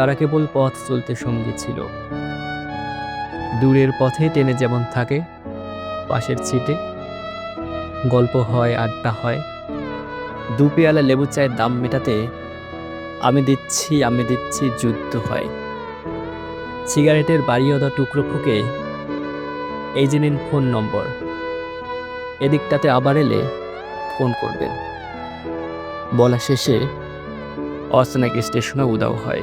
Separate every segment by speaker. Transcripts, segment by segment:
Speaker 1: তারা কেবল পথ চলতে সঙ্গী ছিল। দূরের পথে টেনে যেমন থাকে, পাশের ছিটে। গল্প হয়, আড্ডা হয়। দু পেয়ালা লেবু চায়ের দাম মেটাতে, আমি দিচ্ছি আমি দিচ্ছি, যুদ্ধ হয়। সিগারেটের বাড়িওদা টুকরো ফুকে, এই যে নিন ফোন নম্বর। এদিকটাতে আবার এলে ফোন করবেন। বলা শেষে অস্তানাক স্টেশনে উদাও হয়।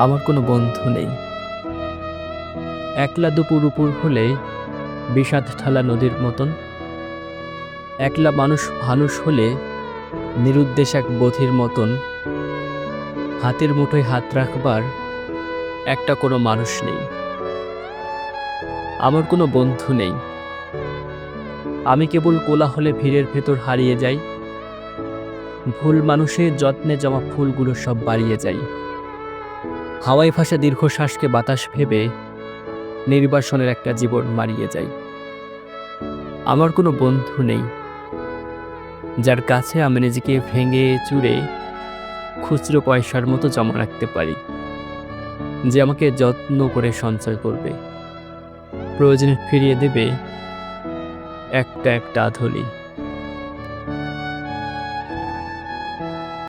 Speaker 1: আমার কোনো বন্ধু নেই। একলা দুপুর উপর হলে বিষাদ ঠালা নদীর মতন। একলা মানুষ মানুষ হলে নিরুদ্দেশ এক বোধির মতন। হাতের মুঠোয় হাত রাখবার একটা কোনো মানুষ নেই। আমার কোনো বন্ধু নেই। আমি কেবল কোলাহলে ভিড়ের ভেতর হারিয়ে যাই। ভুল মানুষের যত্নে জমা ফুলগুলো সব বাড়িয়ে যাই। হাওয়াই ভাষা দীর্ঘশ্বাসকে বাতাস ভেবে নির্বাসনের একটা জীবন মারিয়ে যাই। আমার কোনো বন্ধু নেই। যার কাছে আমি নিজেকে ভেঙে চুরে খুচরো পয়সার মতো জমা রাখতে পারি। যে আমাকে যত্ন করে সঞ্চয় করবে। প্রয়োজনে ফিরিয়ে দেবে। একটা একটা আধলি